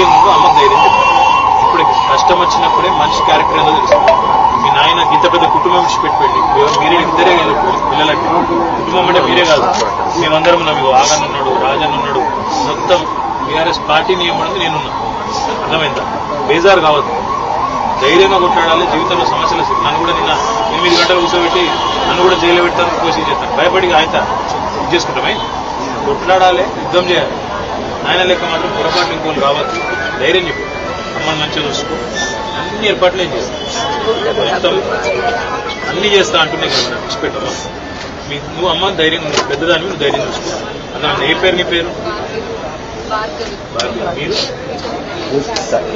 ధైర్యం ఉందో అమ్మకు ధైర్యం ఇప్పుడు కష్టం వచ్చినప్పుడే మనిషి క్యారెక్టర్ ఏదో తెలుస్తుంది మీ నాయన ఇంత పెద్ద కుటుంబం విడిచిపెట్టిపోయింది. మీరే ఇద్దరే కాదు పిల్లలకి కుటుంబం అంటే మీరే కాదు. మేమందరం ఉన్నాం. ఇగో ఆగన్ ఉన్నాడు రాజన్ ఉన్నాడు. మొత్తం బీఆర్ఎస్ పార్టీ నియమం నేనున్నా. అర్థమైందా? బేజారు కావద్దు. ధైర్యంగా కొట్లాడాలి. జీవితంలో సమస్యలు నన్ను కూడా నిన్న ఎనిమిది గంటలు కూర్చోబెట్టి నన్ను కూడా జైలు పెట్టాను కోసి చేస్తాను భయపడి ఆయన ఇది చేసుకుంటామే? కొట్లాడాలి. యుద్ధం చేయాలి. ఆయన లెక్క మాత్రం పొరపాటు ఇంకోళ్ళు రావచ్చు ధైర్యం చెప్పు. అమ్మని మంచిగా చూసుకో. అన్ని ఏర్పాట్లు ఏం చేస్తాను మొత్తం అన్ని చేస్తా అంటున్నాయి కదా విడిచిపెట్టమ్మా. మీ నువ్వు అమ్మ ధైర్యం నువ్వు పెద్దదాన్ని నువ్వు ధైర్యం చూసుకో. అందులో ఏ పేరు నీ పేరు? మీరు?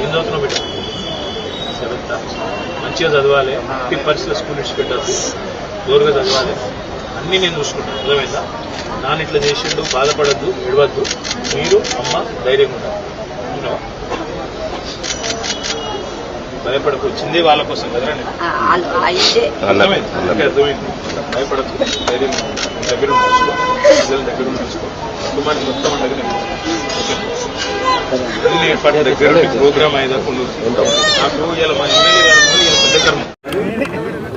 ఏం చదువుతున్నావు బిడ్డ? సెవెంత్? మంచిగా చదవాలి. ఎట్టి పరిస్థితుల్లో స్కూల్ విడిచిపెట్టద్దు. దూరంగా చదవాలి. అన్నీ నేను చూసుకుంటాను. అర్థమైందా? నాన్న ఇట్లా చేసిండు బాధపడద్దు విడవద్దు. మీరు అమ్మ ధైర్యంగా ఉండాలి. అవునా? భయపడకు. వచ్చిందే వాళ్ళ కోసం కదరా నేను? ఆ, వాళ్ళు అయిందే అర్థమైంది? ధైర్యంగా ఉండు. నీ దగ్గర ఉండి చూసుకో. పిల్లల దగ్గర ఉండి చూసుకో. కుటుంబానికి మొత్తం ఉండగా నేను దగ్గర ఉండి ప్రోగ్రామ్ అయ్యేదాకా ఉండు. నాకు ఇలా మా ఎమ్మెల్యే గారు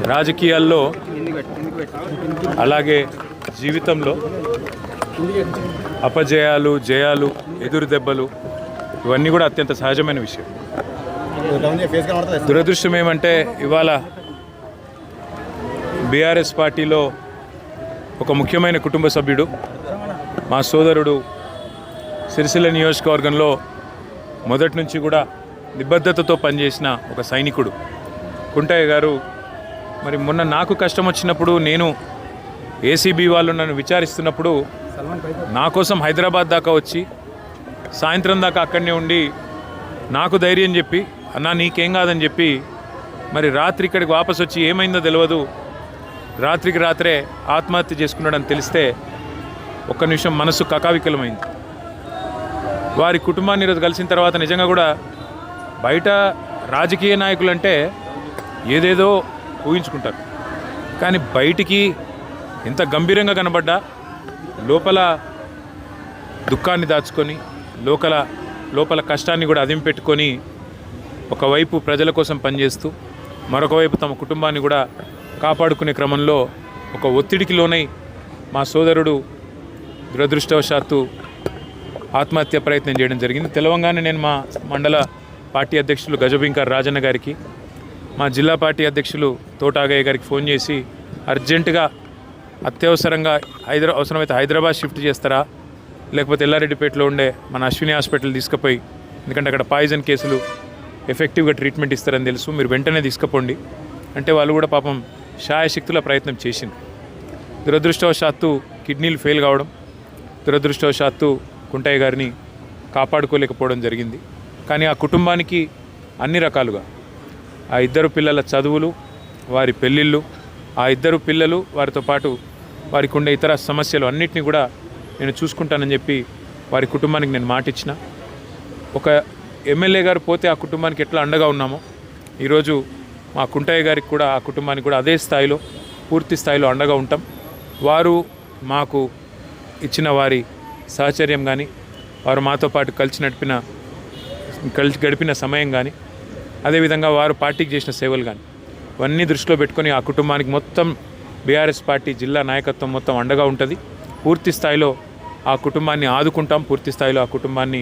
రాజకీయాల్లో అలాగే జీవితంలో అపజయాలు జయాలు ఎదురు దెబ్బలు ఇవన్నీ కూడా అత్యంత సహజమైన విషయం. దురదృష్టం ఏమంటే ఇవాళ బీఆర్ఎస్ పార్టీలో ఒక ముఖ్యమైన కుటుంబ సభ్యుడు మా సోదరుడు సిరిసిల్ల నియోజకవర్గంలో మొదటి నుంచి కూడా నిబద్ధతతో పనిచేసిన ఒక సైనికుడు కుంటయ్య గారు మరి మొన్న నాకు కష్టం వచ్చినప్పుడు నేను ఏసీబీ వాళ్ళు నన్ను విచారిస్తున్నప్పుడు నా కోసం హైదరాబాద్ దాకా వచ్చి సాయంత్రం దాకా అక్కడనే ఉండి నాకు ధైర్యం చెప్పి అన్నా నీకేం కాదని చెప్పి మరి రాత్రి ఇక్కడికి వాపస్ వచ్చి ఏమైందో తెలియదు రాత్రికి రాత్రే ఆత్మహత్య చేసుకున్నాడని తెలిస్తే ఒక్క నిమిషం మనసు కకావికలమైంది. వారి కుటుంబాన్ని ఈరోజు కలిసిన తర్వాత నిజంగా కూడా బయట రాజకీయ నాయకులు అంటే ఏదేదో ఊహించుకుంటారు. కానీ బయటికి ఎంత గంభీరంగా కనబడ్డా లోపల దుఃఖాన్ని దాచుకొని లోపల లోపల కష్టాన్ని కూడా అదింపెట్టుకొని ఒకవైపు ప్రజల కోసం పనిచేస్తూ మరొకవైపు తమ కుటుంబాన్ని కూడా కాపాడుకునే క్రమంలో ఒక ఒత్తిడికి లోనై మా సోదరుడు దురదృష్టవశాత్తు ఆత్మహత్య ప్రయత్నం చేయడం జరిగింది. తెలవంగానే నేను మా మండల పార్టీ అధ్యక్షులు గజబింకర్ రాజన్న గారికి మా జిల్లా పార్టీ అధ్యక్షులు తోటాగయ్య గారికి ఫోన్ చేసి అర్జెంటుగా అత్యవసరంగా హైదరా అవసరమైతే హైదరాబాద్ షిఫ్ట్ చేస్తారా? లేకపోతే ఎల్లారెడ్డిపేటలో ఉండే మన అశ్విని హాస్పిటల్ తీసుకుపోయి ఎందుకంటే అక్కడ పాయిజన్ కేసులు ఎఫెక్టివ్గా ట్రీట్మెంట్ ఇస్తారని తెలుసు మీరు వెంటనే తీసుకుపోండి. అంటే వాళ్ళు కూడా పాపం శాయశక్తుల ప్రయత్నం చేసింది దురదృష్టవశాత్తు కిడ్నీలు ఫెయిల్ కావడం దురదృష్టవశాత్తు కుంటయ్య గారిని కాపాడుకోలేకపోవడం జరిగింది. కానీ ఆ కుటుంబానికి అన్ని రకాలుగా ఆ ఇద్దరు పిల్లల చదువులు వారి పెళ్ళిళ్ళు ఆ ఇద్దరు పిల్లలు వారితో పాటు వారికి ఉండే ఇతర సమస్యలు అన్నిటినీ కూడా నేను చూసుకుంటానని చెప్పి వారి కుటుంబానికి నేను మాటిచ్చిన. ఒక ఎమ్మెల్యే గారు పోతే ఆ కుటుంబానికి ఎట్లా అండగా ఉన్నామో ఈరోజు మా కుంటయ్య గారికి కూడా ఆ కుటుంబానికి కూడా అదే స్థాయిలో పూర్తి స్థాయిలో అండగా ఉంటాం. వారు మాకు ఇచ్చిన వారి సహచర్యం కానీ వారు మాతో పాటు కలిసి నడిపిన కలిసి గడిపిన సమయం కానీ అదేవిధంగా వారు పార్టీకి చేసిన సేవలు కానీ ఇవన్నీ దృష్టిలో పెట్టుకొని ఆ కుటుంబానికి మొత్తం బీఆర్ఎస్ పార్టీ జిల్లా నాయకత్వం మొత్తం అండగా ఉంటుంది. పూర్తి స్థాయిలో ఆ కుటుంబాన్ని ఆదుకుంటాం పూర్తి స్థాయిలో ఆ కుటుంబాన్ని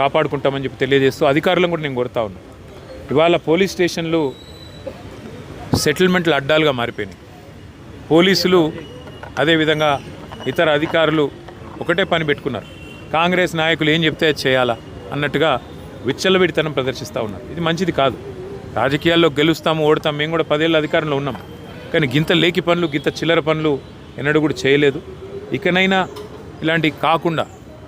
కాపాడుకుంటామని చెప్పి తెలియజేస్తూ అధికారులను కూడా నేను కోరుతా ఉన్నాను ఇవాళ పోలీస్ స్టేషన్లు సెటిల్మెంట్లు అడ్డాలుగా మారిపోయినాయి. పోలీసులు అదేవిధంగా ఇతర అధికారులు ఒకటే పని పెట్టుకున్నారు. కాంగ్రెస్ నాయకులు ఏం చెప్తే అది చేయాలా అన్నట్టుగా విచ్చలవిడితనం ప్రదర్శిస్తూ ఉన్నారు. ఇది మంచిది కాదు. రాజకీయాల్లో గెలుస్తాము ఓడతాము మేము కూడా పదేళ్ళ అధికారంలో ఉన్నాం. కానీ గింత లేకి పనులు గింత చిల్లర పనులు ఎన్నడూ కూడా చేయలేదు. ఇకనైనా ఇలాంటివి కాకుండా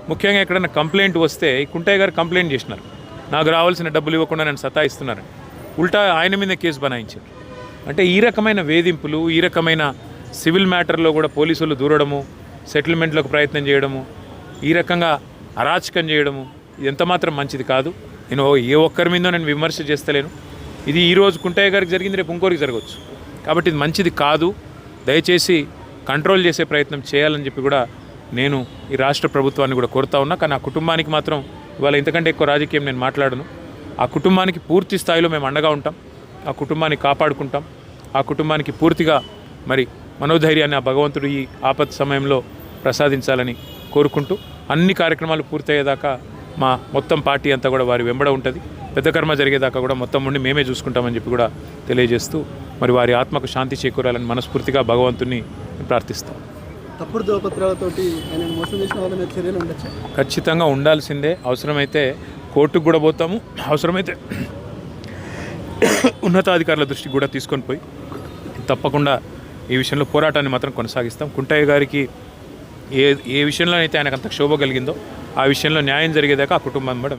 ముఖ్యంగా ఎక్కడైనా కంప్లైంట్ వస్తే కుంటయ్య గారు కంప్లైంట్ చేసినారు. నాకు రావాల్సిన డబ్బులు ఇవ్వకుండా నేను సతాయిస్తున్నారని. ఉల్టా ఆయన మీద కేసు బనాయించారు. అంటే ఈ రకమైన వేధింపులు ఈ రకమైన సివిల్ మ్యాటర్లో కూడా పోలీసులు దూరడము సెటిల్మెంట్లకు ప్రయత్నం చేయడము ఈ రకంగా అరాచకం చేయడము ఎంత మాత్రం మంచిది కాదు. నేను ఏ ఒక్కరి మీదో నేను విమర్శ చేస్తలేను. ఇది ఈ రోజు కుంటయ్య గారికి జరిగింది రేపు ఇంకోరికి జరగవచ్చు. కాబట్టి ఇది మంచిది కాదు. దయచేసి కంట్రోల్ చేసే ప్రయత్నం చేయాలని చెప్పి కూడా నేను ఈ రాష్ట్ర ప్రభుత్వాన్ని కూడా కోరుతా ఉన్నా. కానీ ఆ కుటుంబానికి మాత్రం ఇవాళ ఇంతకంటే ఎక్కువ రాజకీయం నేను మాట్లాడను. ఆ కుటుంబానికి పూర్తి స్థాయిలో మేము అండగా ఉంటాం. ఆ కుటుంబాన్ని కాపాడుకుంటాం. ఆ కుటుంబానికి పూర్తిగా మరి మనోధైర్యాన్ని ఆ భగవంతుడు ఈ ఆపత్ సమయంలో ప్రసాదించాలని కోరుకుంటూ అన్ని కార్యక్రమాలు పూర్తయ్యేదాకా మా మొత్తం పార్టీ అంతా కూడా వారి వెంబడ ఉంటుంది. పెద్ద కర్మ జరిగేదాకా కూడా మొత్తం ఉండి మేమే చూసుకుంటామని చెప్పి కూడా తెలియజేస్తూ మరి వారి ఆత్మకు శాంతి చేకూరాలని మనస్ఫూర్తిగా భగవంతుని ప్రార్థిస్తాం. తప్పుడు దోపత్రాలతోటి ఆయన మోసం చేసిన వాళ్ళ మీద చర్యలు ఉండొచ్చు? ఖచ్చితంగా ఉండాల్సిందే. అవసరమైతే కోర్టుకు కూడా పోతాము. అవసరమైతే ఉన్నతాధికారుల దృష్టికి కూడా తీసుకొని పోయి తప్పకుండా ఈ విషయంలో పోరాటాన్ని మాత్రం కొనసాగిస్తాం. కుంటయ్య గారికి ఏ ఏ విషయంలో అయితే ఆయనకు అంత క్షోభ కలిగిందో ఆ విషయంలో న్యాయం జరిగేదాకా ఆ కుటుంబం కూడా